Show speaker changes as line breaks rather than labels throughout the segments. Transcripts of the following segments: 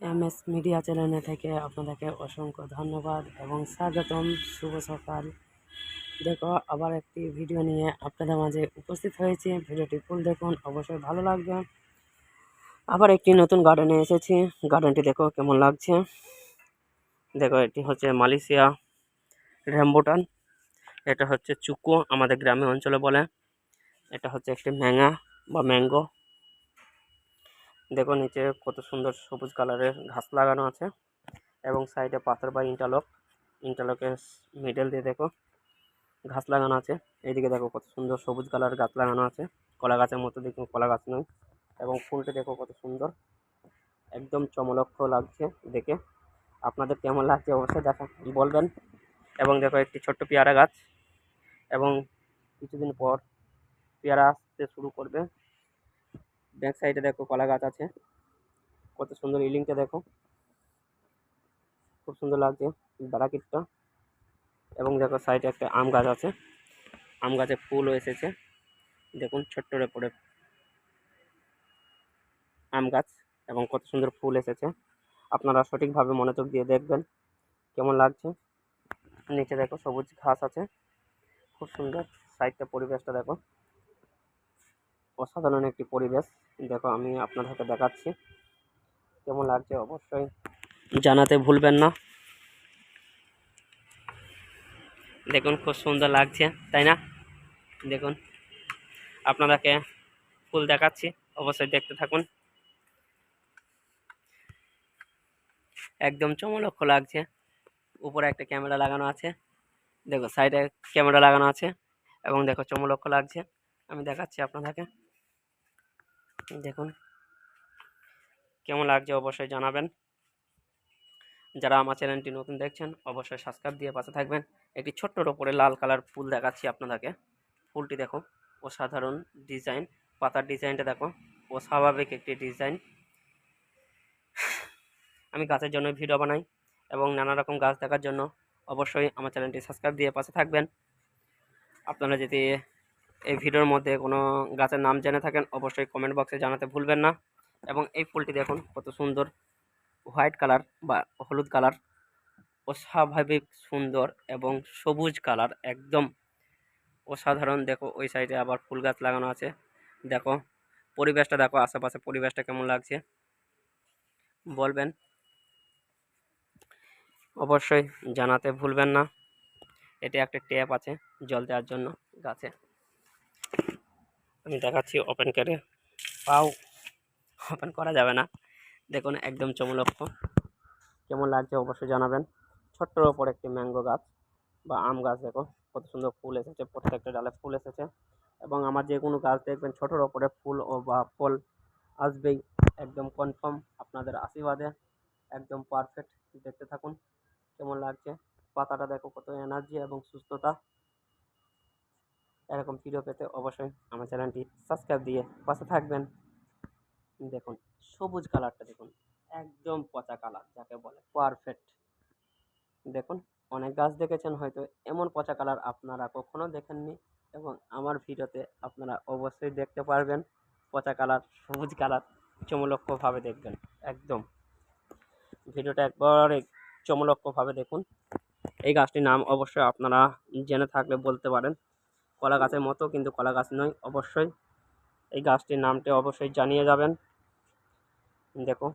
M S media চ্যানেলে থেকে আপনাদেরকে অসংখ্য ধন্যবাদ এবং স্বাগতম। শুভ সকাল। দেখো, আবার একটি ভিডিও নিয়ে আপনাদের মাঝে উপস্থিত হয়েছি। ভিডিওটি ফুল দেখুন, অবশ্যই ভালো লাগবে। আবার একটি নতুন গার্ডেনে এসেছি। গার্ডেনটি দেখো কেমন লাগছে। দেখো, এটি হচ্ছে মালয়েশিয়া র্যাম্বোটান এটা হচ্ছে চুকো, আমাদের গ্রামে অঞ্চলে বলে। এটা হচ্ছে একটি ম্যাঙা বা ম্যাঙ্গো। দেখো, নিচে কত সুন্দর সবুজ কালারের ঘাস লাগানো আছে এবং সাইডে পাথর বা ইন্টারলক। ইন্টারলকের মিডল দিয়ে দেখো, ঘাস লাগানো আছে। এইদিকে দেখো, কত সুন্দর সবুজ কালার গাছ লাগানো আছে। কলা গাছের মতো দেখুন কলা গাছ নয়। এবং ফুলটা দেখো, কত সুন্দর। একদম চমলক্ষ লাগছে দেখে। আপনাদের কেমন লাগছে অবশ্যই দেখা, বলবেন। এবং দেখো একটি ছোট্ট পেয়ারা গাছ। এবং কিছুদিন পর পেয়ারা আসতে শুরু করবে। ব্যাক সাইডে দেখো কলা গাছ আছে। কত সুন্দর ইলিংটা দেখো। খুব সুন্দর লাগছে ব্যারাকিটটা। এবং দেখো সাইডে একটা আম গাছ আছে। আম গাছে ফুলও এসেছে। দেখুন ছোট্টর পরে আম গাছ এবং কত সুন্দর ফুল এসেছে। আপনারা সঠিকভাবে মনোযোগ দিয়ে দেখবেন। কেমন লাগছে? নিচে দেখো, সবুজ ঘাস আছে। খুব সুন্দর সাইডটা পরিবেশটা দেখো। অসাধারণ একটি পরিবেশ। দেখো, আমি আপনাদেরকে দেখাচ্ছি। কেমন লাগছে অবশ্যই জানাতে ভুলবেন না। দেখুন, খুব সুন্দর লাগছে, তাই না? দেখুন, আপনাদেরকে ফুল দেখাচ্ছি। অবশ্যই দেখতে থাকুন। একদম চমলক্ষ লাগছে। উপরে একটা ক্যামেরা লাগানো আছে। দেখো সাইডে ক্যামেরা লাগানো আছে এবং দেখো চমলক্ষ লাগছে। আমি দেখাচ্ছি আপনাদেরকে। দেখুন। কেমন লাগছে অবশ্যই জানাবেন। যারা আমার চ্যানেলটি নতুন দেখছেন, অবশ্যই সাবস্ক্রাইব দিয়ে পাশে থাকবেন। একটি ছোট্টর ওপরে লাল কালার ফুল দেখাচ্ছি আপনাদেরকে। ফুলটি দেখো, অসাধারণ ডিজাইন পাতার ডিজাইনটা দেখো। অস্বাভাবিক একটি ডিজাইন আমি গাছের জন্য ভিডিও বানাই এবং নানা রকম গাছ দেখার জন্য অবশ্যই আমার চ্যানেলটি সাবস্ক্রাইব দিয়ে পাশে থাকবেন। আপনারা যদি এই ভিডিওর মধ্যে কোনো গাছের নাম জেনে থাকেন, অবশ্যই কমেন্ট বক্সে জানাতে ভুলবেন না। এবং এই ফুলটি দেখুন, কত সুন্দর হোয়াইট কালার বা হলুদ কালার অস্বাভাবিক সুন্দর এবং সবুজ কালার একদম অসাধারণ। দেখো, ওই সাইডে আবার ফুল গাছ লাগানো আছে। দেখো, পরিবেশটা দেখো আশেপাশে পরিবেশটা কেমন লাগছে। বলবেন অবশ্যই জানাতে ভুলবেন না। এটি একটা ট্যাপ আছে জল দেওয়ার জন্য গাছে। আমি দেখাচ্ছি ওপেন করে। পাও। ওপেন করা যাবে না। দেখুন একদম চমলক্ষ কেমন লাগছে অবশ্যই জানাবেন। ছোট্টর ওপর একটি ম্যাঙ্গো গাছ বা আম গাছ দেখো, কত সুন্দর ফুল এসেছে, প্রত্যেকটা ডালে ফুল এসেছে। এবং আমার যে কোনো গাছ দেখবেন ছোটোর ওপরে ফুল ও বা ফল আসবেই। একদম কনফার্ম আপনাদের আশীর্বাদে। একদম পারফেক্ট দেখতে থাকুন। কেমন লাগছে? পাতাটা দেখো কত এনার্জি এবং সুস্থতা। এরকম ভিডিও পেতে অবশ্যই আমার চ্যানেলটি সাবস্ক্রাইব দিয়ে পাশে থাকবেন। দেখুন, সবুজ কালারটা দেখুন, একদম পচা কালার যাকে বলে পারফেক্ট দেখুন, অনেক গাছ দেখেছেন হয়তো, এমন পচা কালার আপনারা কখনো দেখেননি এবং আমার ভিডিওতে আপনারা অবশ্যই দেখতে পারবেন। পচা কালার সবুজ কালার চমলক্ষভাবে দেখবেন, একদম। ভিডিওটা একবারে চমলক্ষভাবে দেখুন। এই গাছটির নাম অবশ্যই আপনারা জেনে থাকলে বলতে পারেন। কলা গাছের মতো, কিন্তু কলা গাছ নয়, অবশ্যই। এই গাছটির নামটি অবশ্যই জানিয়ে যাবেন। দেখো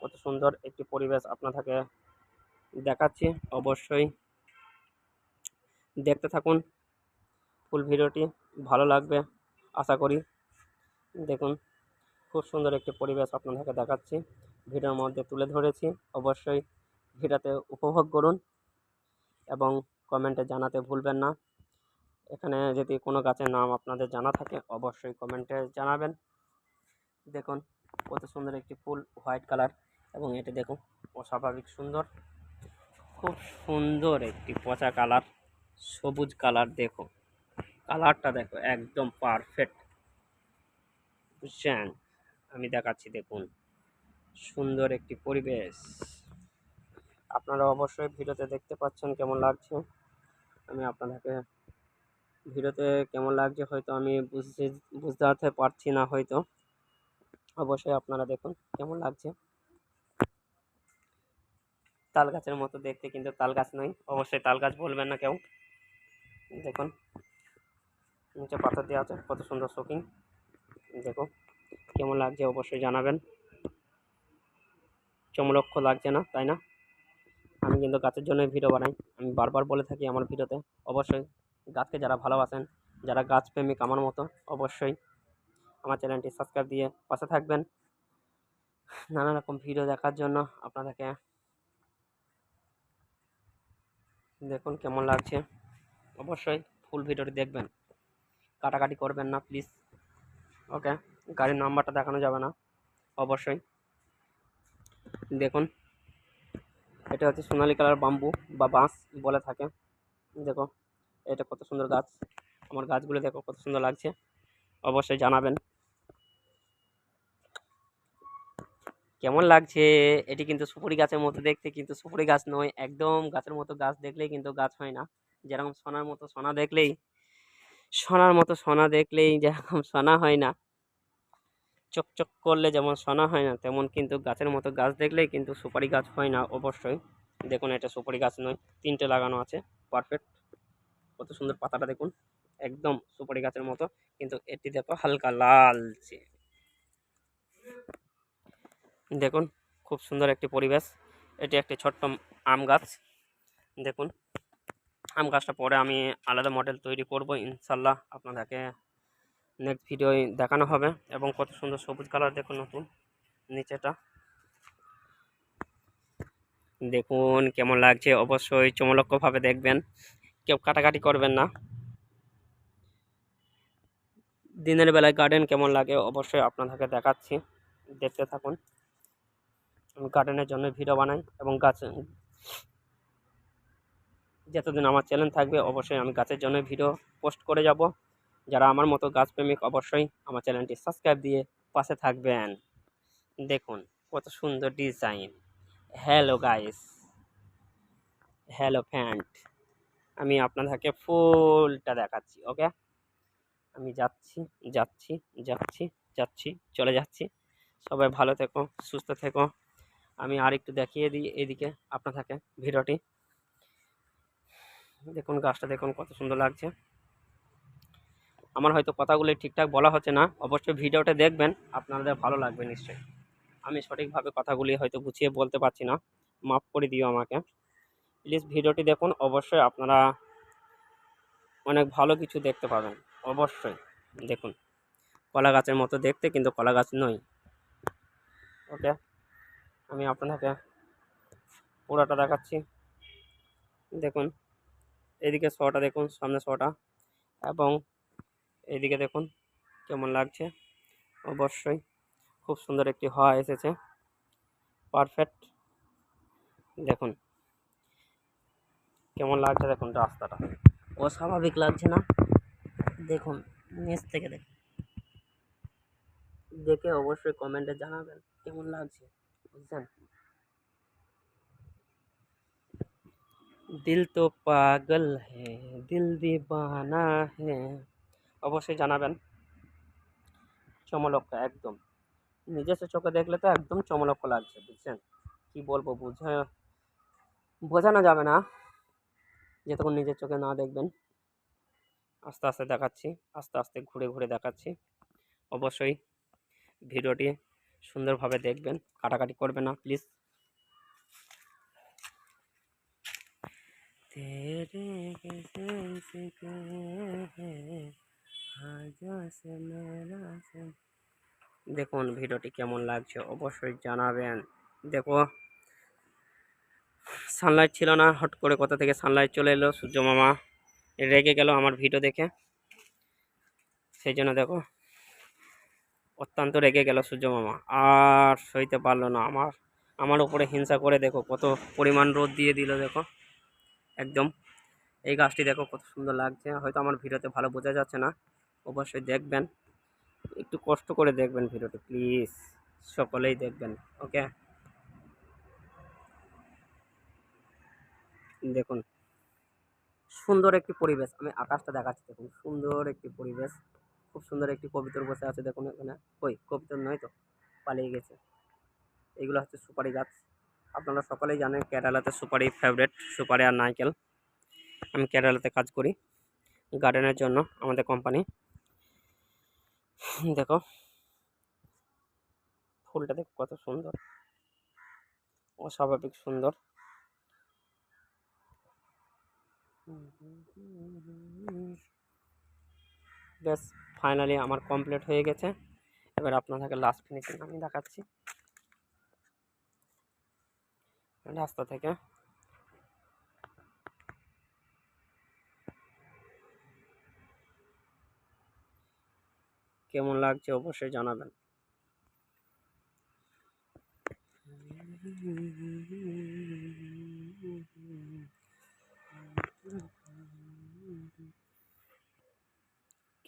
কত সুন্দর একটি পরিবেশ আপনাদেরকে দেখাচ্ছি। অবশ্যই দেখতে থাকুন ফুল ভিডিওটি, ভালো লাগবে আশা করি। দেখুন, খুব সুন্দর একটি পরিবেশ আপনাদেরকে দেখাচ্ছি। ভিডিওর মধ্যে তুলে ধরেছি। অবশ্যই ভিডিওতে উপভোগ করুন এবং কমেন্টে জানাতে ভুলবেন না। এখানে যদি কোনো গাছের নাম আপনাদের জানা থাকে, অবশ্যই কমেন্টে জানাবেন। দেখুন, কত সুন্দর একটি ফুল, হোয়াইট কালার এবং এটি দেখুন, অস্বাভাবিক সুন্দর। খুব সুন্দর একটি পচা কালার, সবুজ কালার দেখো কালারটা দেখো, একদম পারফেক্ট। বুঝছেন? আমি দেখাচ্ছি, দেখুন। সুন্দর একটি পরিবেশ। আপনারা অবশ্যই ভিডিওতে দেখতে পাচ্ছেন কেমন লাগছে। আমি আপনাদেরকে ভিডিওতে কেমন লাগছে হয়তো আমি বুঝতে বুঝতে পারছি না হয়তো। অবশ্যই আপনারা দেখুন কেমন লাগছে। তাল গাছের মতো দেখতে কিন্তু তাল গাছ নয়, অবশ্যই তাল গাছ বলবেন না কেউ। দেখুন, নিচে পাথর দেওয়া আছে, কত সুন্দর শোকিং দেখো, কেমন লাগছে অবশ্যই জানাবেন। চমলক্ষ লাগছে না, তাই না? আমি কিন্তু গাছের জন্যই ভিডিও বানাই। আমি বারবার বলে থাকি আমার ভিডিওতে অবশ্যই গাছকে যারা ভালোবাসেন, যারা গাছ প্রেমিক আমার মতো, অবশ্যই আমার চ্যানেলটি সাবস্ক্রাইব দিয়ে পাশে থাকবেন। নানা রকম ভিডিও দেখার জন্য আপনাদেরকে দেখুন কেমন লাগছে। অবশ্যই ফুল ভিডিওটি দেখবেন। কাটাকাটি করবেন না প্লিজ ওকে গাড়ির নাম্বারটা দেখানো যাবে না। অবশ্যই দেখুন। এটা হচ্ছে সোনালি কালার বাম্বু বা বাঁশ বলে থাকে। দেখো, এটা কত সুন্দর গাছ। আমার গাছগুলো দেখো, কত সুন্দর লাগছে। অবশ্যই জানাবেন। কেমন লাগছে? এটি কিন্তু সুপুরি গাছের মতো দেখতে, কিন্তু সুপুরি গাছ নয়, একদম গাছের মতো গাছ দেখলেই কিন্তু গাছ হয় না। যেরকম সোনার মতো সোনা দেখলেই, সোনার মতো সোনা দেখলেই যেরকম সোনা হয় না। চকচক করলে যেমন সোনা হয় না, তেমন কিন্তু গাছের মতো গাছ দেখলেই কিন্তু সুপারি গাছ হয় না অবশ্যই। দেখুন এটা সুপারি গাছ নয়, তিনটে লাগানো আছে পারফেক্ট কত সুন্দর পাতাটা দেখুন, একদম সুপারি গাছের মতো, কিন্তু এটি দেখো হালকা লালচে দেখুন, খুব সুন্দর একটি পরিবেশ। এটি একটি ছোট্ট আম গাছ। দেখুন, আম গাছটা পরে আমি আলাদা মডেল তৈরি করব, ইনশাল্লাহ আপনাদেরকে নেক্সট ভিডিও দেখানো হবে এবং কত সুন্দর সবুজ কালার দেখুন নতুন নিচেটা। দেখুন কেমন লাগছে, অবশ্যই চমলক্যভাবে দেখবেন, কেউ কাটাকাটি করবেন না। দিনের বেলায় গার্ডেন কেমন লাগে অবশ্যই আপনাদেরকে দেখাচ্ছি, দেখতে থাকুন। আমি গার্ডেনের জন্য ভিডিও বানাই এবং গাছ, যতদিন আমার চ্যানেল থাকবে অবশ্যই আমি গাছের জন্য ভিডিও পোস্ট করে যাব। যারা আমার মতো গাছপ্রেমিক অবশ্যই আমার চ্যানেলটি সাবস্ক্রাইব দিয়ে পাশে থাকবেন। দেখুন, কত সুন্দর ডিজাইন। হ্যালো গাইস হ্যালো ফ্যান্ট আমি আপনাদেরকে ফুলটা দেখাচ্ছি ওকে আমি যাচ্ছি যাচ্ছি যাচ্ছি যাচ্ছি, চলে যাচ্ছি। সবাই ভালো থেকো, সুস্থ থেকো। আমি আর একটু দেখিয়ে দিই এদিকে আপনাদেরকে ভিডিওটি। দেখুন, গাছটা দেখুন, কত সুন্দর লাগছে। আমার হয়তো কথাগুলি ঠিকঠাক বলা হচ্ছে না। অবশ্যই ভিডিওটা দেখবেন, আপনাদের ভালো লাগবে নিশ্চয়ই। আমি সঠিকভাবে কথাগুলি হয়তো গুছিয়ে বলতে পারছি না। মাফ করে দিও আমাকে। প্লিজ ভিডিওটি দেখুন, অবশ্যই আপনারা অনেক ভালো কিছু দেখতে পাবেন। অবশ্যই দেখুন। কলা গাছের মতো দেখতে, কিন্তু কলা গাছ নয়। ওকে, আমি আপনাকে পুরাটা দেখাচ্ছি। দেখুন, এদিকে শটা দেখুন, সামনে শটা। এবং এদিকে দেখুন কেমন লাগছে। অবশ্যই খুব সুন্দর একটি হওয়া এসেছে। পারফেক্ট দেখুন। কেমন লাগছে দেখুন রাস্তাটা। অস্বাভাবিক লাগছে না। দেখুন, নিচ থেকে দেখুন। দেখে অবশ্যই কমেন্টে জানাবেন কেমন লাগছে। বুঝছেন? দিল তো পাগল হে, দিল দিবানা হে। অবশ্যই জানাবেন চমলক্ষ একদম নিজস্ব চোখে দেখলে তো একদম চমলক্ষ লাগছে বুঝছেন কি বলবো বুঝে বোঝানো যাবে না যতক্ষণ নিজের চোখে না দেখবেন আস্তে আস্তে দেখাচ্ছি আস্তে আস্তে ঘুরে ঘুরে দেখাচ্ছি অবশ্যই ভিডিওটি সুন্দরভাবে দেখবেন কাটাকাটি করবে না প্লিজ तेरे कैसे দেখুন ভিডিওটি কেমন লাগছে অবশ্যই জানাবেন। দেখো সানলাইট ছিল না, হট করে কোথা থেকে সানলাইট চলে এলো? সূর্য মামা রেগে গেল আমার ভিডিও দেখে। সেই জন্য দেখো, অত্যন্ত রেগে গেল সূর্য মামা। আর সইতে পারল না আমার। আমার উপরে হিংসা করে দেখো, কত পরিমাণ রোদ দিয়ে দিল দেখো। একদম। এই গাছটি দেখো কত সুন্দর লাগছে। হয়তো আমার ভিডিওতে ভালো বোঝা যাচ্ছে না। অবশ্যই দেখবেন। একটু কষ্ট করে দেখবেন ভিডিওটি, প্লিজ। সকলেই দেখবেন, ওকে? দেখুন, সুন্দর একটি পরিবেশ, আমি আকাশটা দেখাচ্ছি, দেখুন, সুন্দর একটি পরিবেশ, খুব সুন্দর একটি কবিতর বসে আছে, দেখুন এখানে। ওই, কবিতর নয় তো, পালিয়ে গেছে। এগুলো হচ্ছে সুপারি গাছ। আপনারা সকলেই জানেন, কেরালাতে সুপারি ফেভারেট সুপারি আর নারকেল। আমি কেরালাতে কাজ করি গার্ডেনের জন্য, আমাদের কোম্পানি দেখো। ফুলটা দেখো কত সুন্দর। অস্বাভাবিক সুন্দর। ব্যাস ফাইনালি আমার কমপ্লিট হয়ে গেছে। এবার আপনাদেরকে লাস্ট ফিনিশিং আমি দেখাচ্ছি। রাস্তা থেকে কেমন লাগছে অবশ্যই জানাবেন।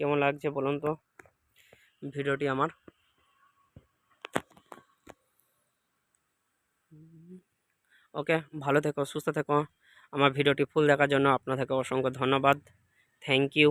কেমন লাগছে বলুন তো ভিডিওটি আমার? ওকে, ভালো থেকো, সুস্থ থেকো। আমার ভিডিওটি ফুল দেখার জন্য আপনাদেরকে অসংখ্য ধন্যবাদ। Thank you.